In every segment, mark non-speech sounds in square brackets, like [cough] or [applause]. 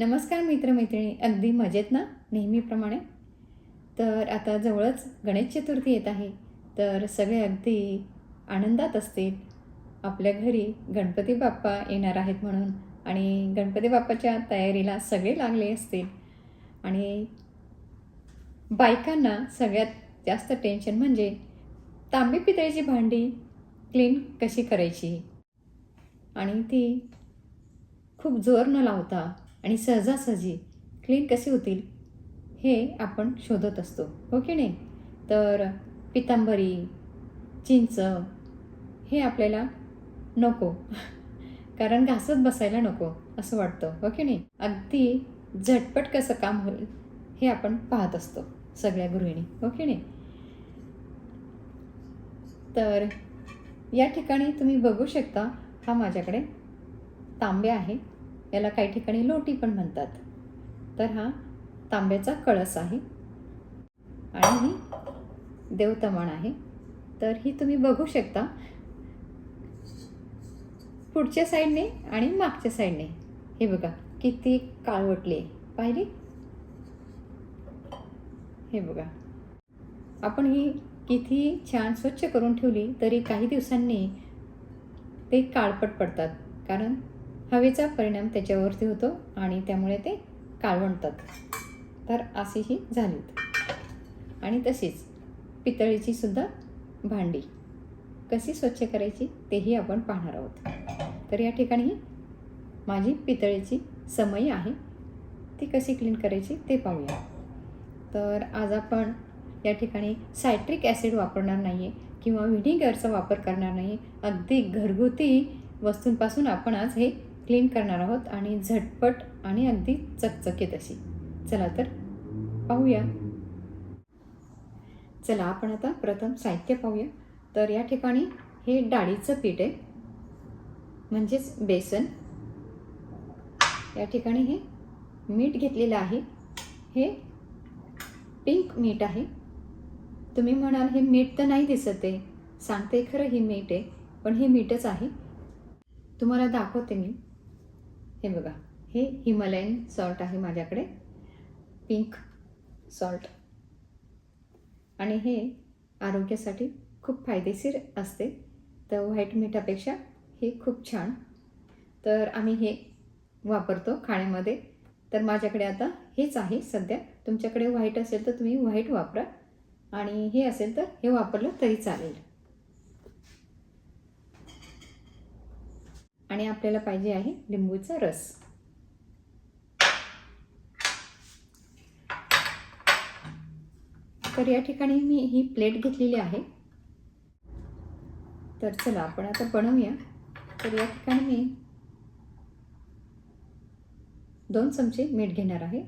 नमस्कार मित्रमैत्रिणी अगदी मजेत ना? नेहमीप्रमाणे? तर आता जवळच गणेश चतुर्थी येत आहे. तर सगळे अगदी आनंदात असतील. आपल्या घरी गणपती बाप्पा येणार आहेत म्हणून आणि गणपती बाप्पाच्या तयारीला सगळे लागले असतील. आणि बायकांना सगळ्यात जास्त टेन्शन म्हणजे तांबी पितळेची भांडी क्लीन कशी करायची? आणि ती खूप जोर न लावता आणि सहजासहजी क्लीन कसे होतील हे आपण शोधत असतो हो की नाही? तर पितांबरी चिंच हे आपल्याला नको. कारण घासत बसायला नको असं वाटतं हो की नाही? अगदी झटपट कसं काम होईल हे आपण पाहत असतो सगळ्या गृहिणी हो की नाही? तर या ठिकाणी तुम्ही बघू शकता हा माझ्याकडे तांबे आहे. याला काही ठिकाणी लोटी पण म्हणतात. तर हा तांब्याचा कळस आहे. आणि ही देवतमण आहे. तर ही तुम्ही बघू शकता. पुढच्या साईडने आणि मागच्या साईडने. हे बघा किती काळवटले. पाहिली? हे बघा. आपण ही किती छान स्वच्छ करून ठेवली तरी काही दिवसांनी ते काळपट पडतात. कारण हवेचा परिणाम त्याच्यावरती होतो आणि त्यामुळे ते काळवंटतात. तर अशी ही झालीत. आणि तशीच पितळीची सुद्धा भांडी. कशी स्वच्छ करायची तेही आपण पाहणार आहोत. तर या ठिकाणी माझी पितळीची समई आहे. ती कशी क्लीन करायची ते पाहूया. तर आज आपण या ठिकाणी सायट्रिक ॲसिड वापरणार नाही आहे किंवा व्हिनेगरचा वापर करणार नाही अगदी घरगुती वस्तूंपासून आपण आज हे क्लीन करणार आहोत आणि झटपट आणि अगदी चकचकीत अशी. चला तर पाहूया. चला आपण आता प्रथम साहित्य पाहूया. तर या ठिकाणी हे डाळीचं पीठ आहे. म्हणजेच बेसन. या ठिकाणी हे मीठ घेतलेलं आहे. हे पिंक मीठ आहे. तुम्ही म्हणाल हे मीठ तर नाही दिसत आहे. सांगते खरं ही मीठ आहे पण हे मीठच आहे. तुम्हाला दाखवते मी. हे बघा हे हिमालयन सॉल्ट आहे माझ्याकडे. पिंक सॉल्ट आणि हे आरोग्यासाठी खूप फायदेशीर असते. तर व्हाईट मीठापेक्षा हे खूप छान. तर आम्ही हे वापरतो खाण्यामध्ये. तर माझ्याकडे आता हेच आहे सध्या. तुमच्याकडे व्हाईट असेल तर तुम्ही व्हाईट वापरा. आणि हे असेल तर हे वापरलं तरी चालेल. आणि आपल्याला पाहिजे आहे लिंबूचा रस. तर या ठिकाणी मी ही प्लेट घेतलेली आहे. तर चला आपण आता बनवूया. तर या ठिकाणी मी दोन चमचे मीठ घेणार आहे.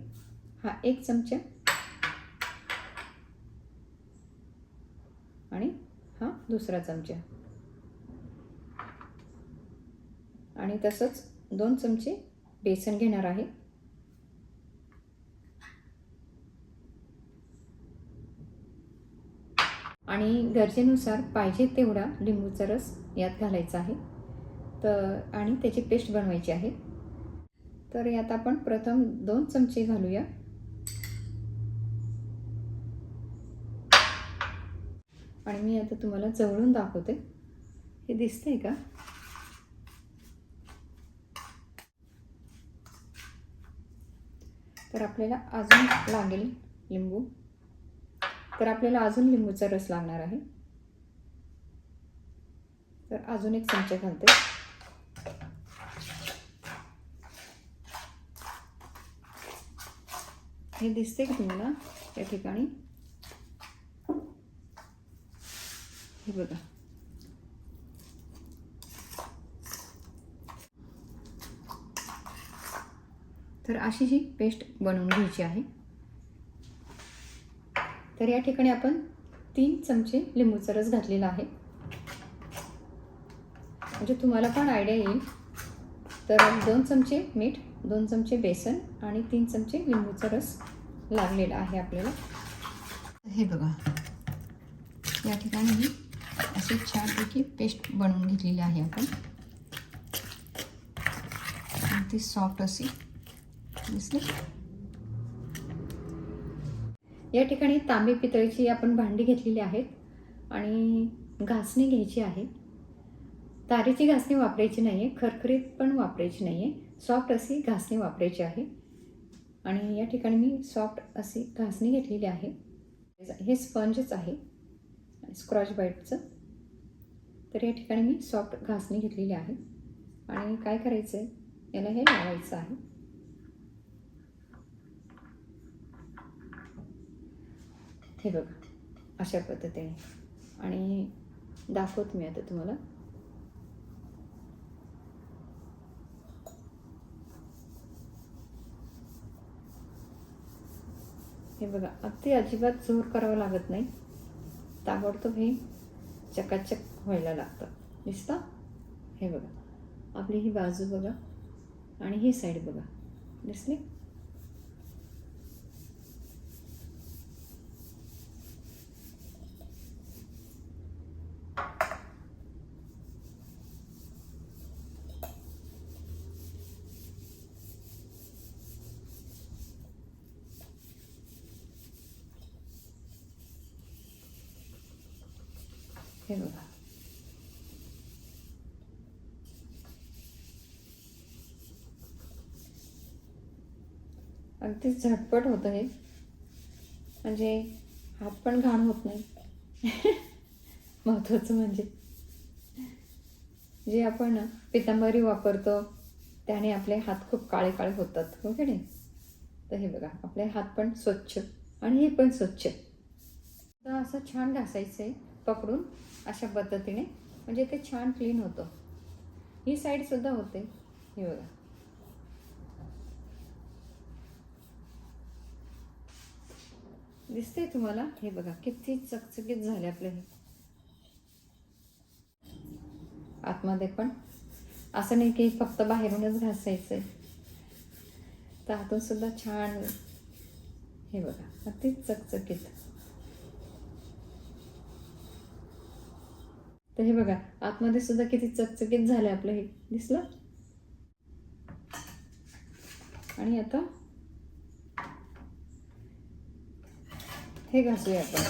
हा एक चमचा. आणि हा दुसरा चमचा. आणि तसंच दोन चमचे बेसन घेणार आहे. आणि गरजेनुसार पाहिजे तेवढा लिंबूचा रस यात घालायचा आहे. तर आणि त्याची पेस्ट बनवायची आहे. तर यात आपण प्रथम दोन चमचे घालूया. आणि मी आता तुम्हाला जवळून दाखवते. हे दिसतंय का? तर आपल्याला अजून लागेल लिंबू. तर आपल्याला अजून लिंबूचा रस लागणार आहे. तर अजून एक चमचा घालते. हे दिसते का तुम्हाला या ठिकाणी? हे बघा. तर अशी ही पेस्ट बनवून घ्यायची आहे. तर या ठिकाणी आपण तीन चमचे लिंबूचा रस घातलेला आहे. म्हणजे तुम्हाला पण आयडिया येईल. तर दोन चमचे मीठ दोन चमचे बेसन आणि तीन चमचे लिंबूचा रस लागलेला आहे आपल्याला. हे बघा. या ठिकाणी ही अशी छानपैकी पेस्ट बनवून घेतलेली आहे आपण. ती सॉफ्ट अशी या ठिकाणी तांबे पितळीची आपण भांडी घेतलेली आहेत आणि घासणी घ्यायची आहे. तारेची घासणी वापरायची नाही आहे खरखरीत पण वापरायची नाही आहे सॉफ्ट अशी घासणी वापरायची आहे. आणि या ठिकाणी मी सॉफ्ट अशी घासणी घेतलेली आहे. हे स्पंजच आहे स्क्रॉच बाईटचं. तर या ठिकाणी मी सॉफ्ट घासणी घेतलेली आहे. आणि काय करायचं आहे याला हे लावायचं आहे. हे बघा. अशा पद्धतीने. आणि दाखवत मी आता तुम्हाला. हे बघा अगदी अजिबात जोर करावा लागत नाही. ताबडतोब हे चकाचक व्हायला लागतं. दिसतं? हे बघा. आपली ही बाजू बघा. आणि ही साईड बघा. दिसली? हे बघा झटपट होतं हे म्हणजे हात पण घाण होत नाही. [laughs] महत्त्वाचं म्हणजे. जे आपण पितांबरी वापरतो त्याने आपले हात खूप काळे काळे होतात हो की नाही? तर हे बघा आपले हात पण स्वच्छ आणि हे पण स्वच्छ. तर असं छान घासायचं आहे पकडून अशा पद्धतीने म्हणजे ते छान क्लीन होतं. ही साईडसुद्धा होते. हे बघा. दिसते तुम्हाला? हे बघा किती चकचकीत झाले आपले हे. आतमध्ये पण. असं नाही की फक्त बाहेरूनच घासायचं आहे तर आतून सुद्धा छान हे बघा अगदी चकचकीत. तर हे बघा आतमध्ये सुद्धा किती चकचकीत झालं आपलं हे. दिसलं? आणि आता? हे घासूया आपण.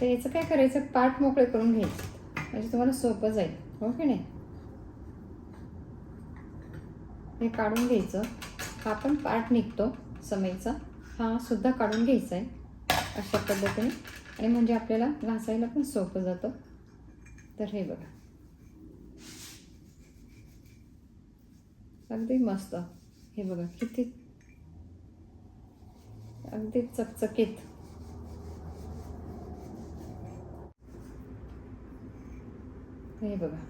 तर याचं काय करायचं? पाठ मोकळे करून घ्यायचं. म्हणजे तुम्हाला सोपं जाईल. हो की नाही? हे काढून घ्यायचं. हा पण पार्ट निघतो. समयचा. हा सुद्धा काढून घ्यायचा आहे. अशा पद्धतीने. आणि म्हणजे आपल्याला घासायला पण सोपं जातं. तर हे बघा. अगदी मस्त. हे बघा किती अगदी चकचकीत. हे बघा.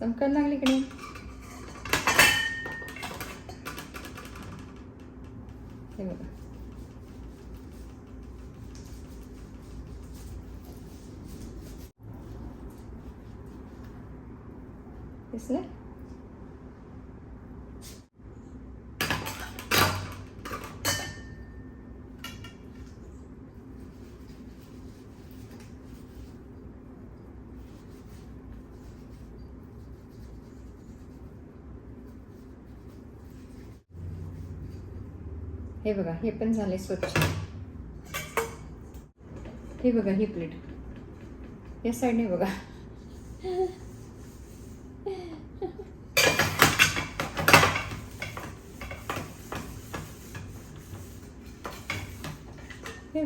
चमकायला लागली की नाही? हे बघा. दिसले हे बघा हे पण झाले स्वच्छ. हे बघा ही प्लेट या साईडने बघा.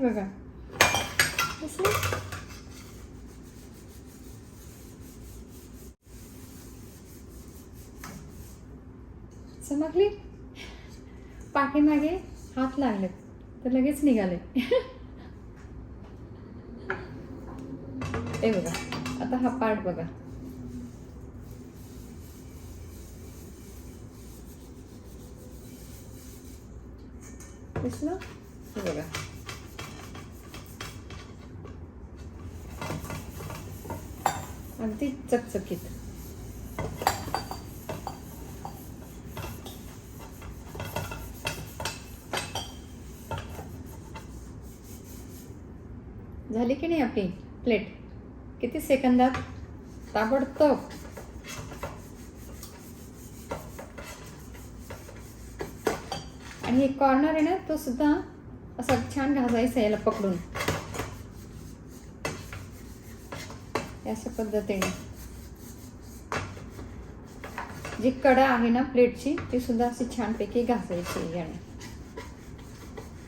बघा. चमकली? पाठीमागे हात लागले तर लगेच निघाले. हे बघा आता हा पार्ट बघा. दिसलं? हे बघा. अगदी चकचकीत. झाली की नाही आपली प्लेट किती सेकंदात? ताबडतोब. आणि हे कॉर्नर आहे ना तो सुद्धा असं छान घासायचा याला पकडून. अशा पद्धतीने. जी कडा आहे ना प्लेटची ती सुद्धा अशी छानपैकी घासायची याने.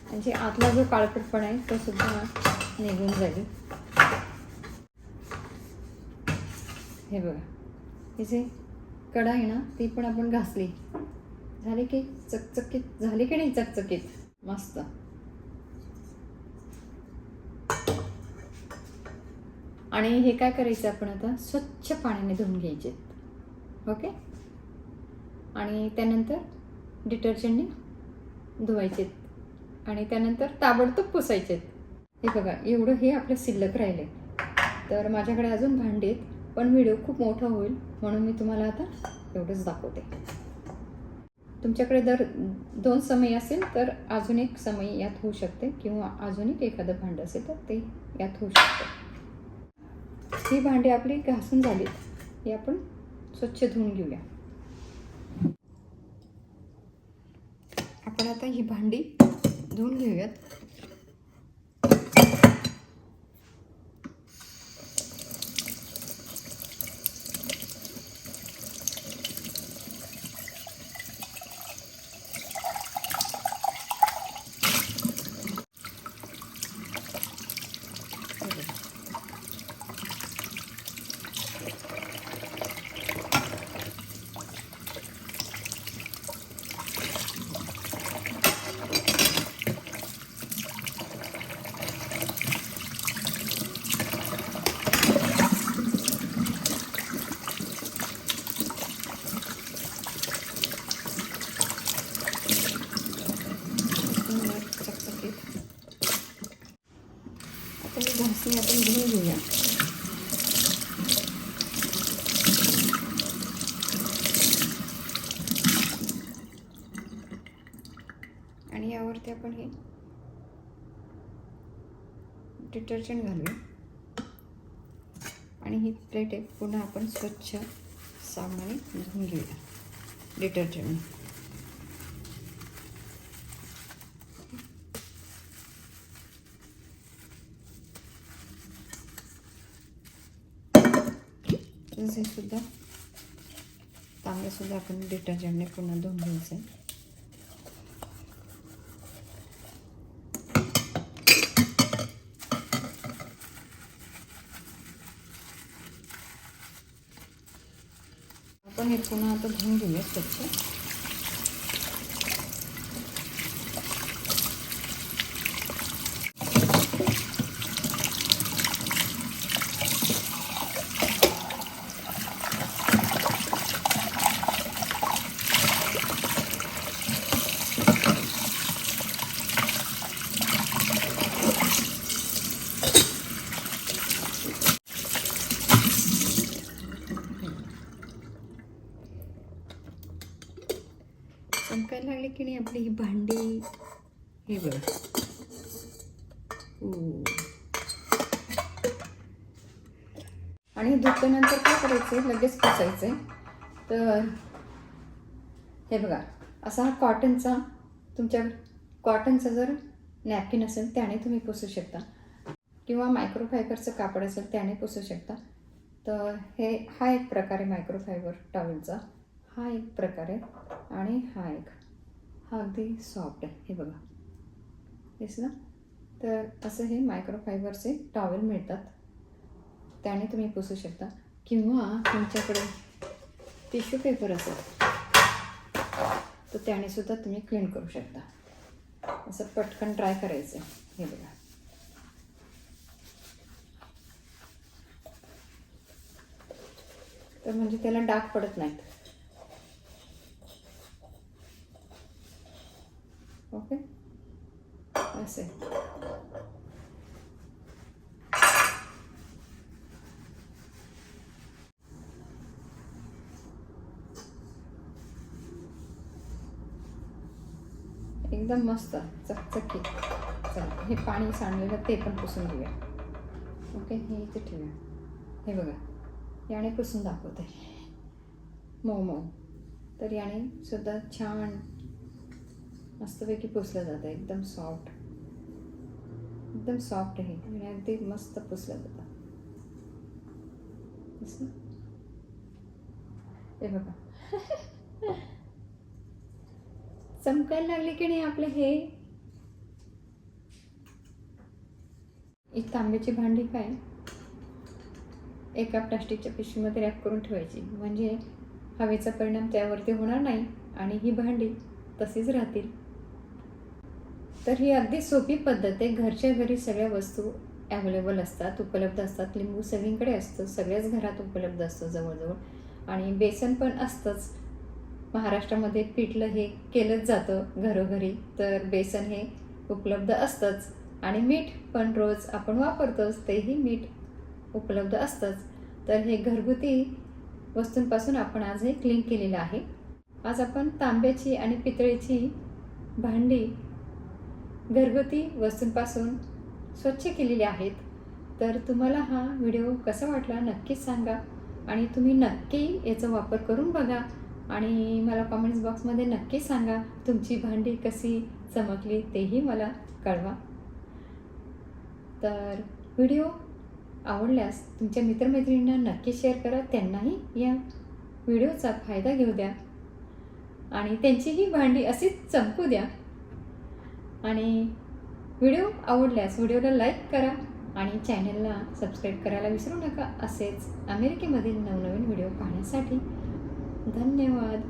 म्हणजे आतला जो काळपटपणा आहे तो सुद्धा निघून जाईल. हे बघा. हिचे कडा आहे ना ती पण आपण घासली. झाली की चकचकीत झाली की नाही चकचकीत? मस्त. आणि हे काय करायचं आपण आता? स्वच्छ पाण्याने धुवून घ्यायचे. ओके? आणि त्यानंतर डिटर्जंटने धुवायचे. आणि त्यानंतर ताबडतोब पुसायचे. हे बघा एवढं हे आपलं शिल्लक राहिले तर माझ्याकडे अजून भांडी आहेत पण व्हिडिओ खूप मोठा होईल म्हणून मी तुम्हाला आता एवढंच दाखवते. तुमच्याकडे जर दोन समय असेल तर अजून एक समय यात होऊ शकते किंवा अजून एक एखादं भांडं असेल तर ते यात होऊ शकतं. ही भांडी आपली घासून झाली हे आपण स्वच्छ धुवून घेऊया. आपण आता ही भांडी धुवून घेऊयात चकचकीत आता आपण धुवून घेऊया. आणि यावरती आपण हे डिटर्जंट घालूया. आणि ही प्लेट आहे पुन्हा आपण स्वच्छ साबणाने धुवून घेऊया. डिटर्जंटने तसे सुद्धा. तांबे आपण डिटर्जंटने पुन्हा धुवून घ्यायचं. आहे आपण हे पुन्हा आता धुवून घेऊया स्वच्छ चमकायला लागली की नाही आपली ही भांडी हे बघा ओ. आणि धुतल्यानंतर काय करायचं लगेच पुसायचं तर हे बघा असा हा कॉटनचा तुमच्या कॉटनचा जर नॅपकिन असेल त्याने तुम्ही पुसू शकता. किंवा मायक्रोफायबरचं कापड असेल त्याने पुसू शकता. तर हे हा एक प्रकार आहे मायक्रोफायबर टॉवेलचा हा एक प्रकार आहे आणि हा एक. हा अगदी सॉफ्ट आहे. हे बघा. दिसलं? तर असं हे मायक्रोफायबरचे टॉवेल मिळतात. त्याने तुम्ही पुसू शकता. किंवा तुमच्याकडे टिश्यू पेपर असेल तर त्याने सुद्धा तुम्ही क्लीन करू शकता. असं पटकन ट्राय करायचं हे बघा. तर म्हणजे त्याला डाग पडत नाहीत. ओके? असे. एकदम मस्त चकचकी चला हे पाणी सांडलेलं ते पण पुसून घेऊया. ओके हे इथे ठेवूया. हे बघा याने पुसून दाखवते मऊ मऊ. तर याने सुद्धा छान मस्तपैकी पुसलं जातं एकदम सॉफ्ट एकदम सॉफ्ट आहे. आणि अगदी मस्त पुसलं जातं असं हे बघा. चमकायला लागले की नाही आपले हे? एक तांब्याची भांडी काय एका प्लास्टिकच्या पिशवीमध्ये रॅप करून ठेवायची. म्हणजे हवेचा परिणाम त्यावरती होणार नाही आणि ही भांडी तशीच राहतील. तर ही अगदी सोपी पद्धत आहे. घरच्या घरी सगळ्या वस्तू ॲवेलेबल असतात उपलब्ध असतात. लिंबू सगळीकडे असतो सगळ्याच घरात उपलब्ध असतो जवळजवळ. आणि बेसन पण असतंच. महाराष्ट्रामध्ये पिठलं हे केलंच जातं घरोघरी तर बेसन हे उपलब्ध असतंच. आणि मीठ पण रोज आपण वापरतोच तेही मीठ उपलब्ध असतंच. तर हे घरगुती वस्तूंपासून आपण आज हे क्लीन केलेलं आहे. आज आपण तांब्याची आणि पितळेची भांडी घरगुती वस्तूंपासून स्वच्छ केलेले आहेत. तर तुम्हाला हा व्हिडिओ कसा वाटला नक्कीच सांगा आणि तुम्ही नक्की याचा वापर करून बघा आणि मला कमेंट्स बॉक्समध्ये नक्की सांगा तुमची भांडी कशी चमकली तेही मला कळवा. तर व्हिडिओ आवडल्यास तुमच्या मित्रमैत्रिणींना नक्की शेअर करा त्यांनाही या व्हिडिओचा फायदा घेऊ द्या आणि त्यांचीही भांडी अशीच चमकू द्या. आणि व्हिडिओ आवडल्यास व्हिडिओला लाईक करा आणि चॅनलला सबस्क्राईब करायला विसरू नका. असेच अमेरिकेमधील नवनवीन व्हिडिओ पाहण्यासाठी धन्यवाद.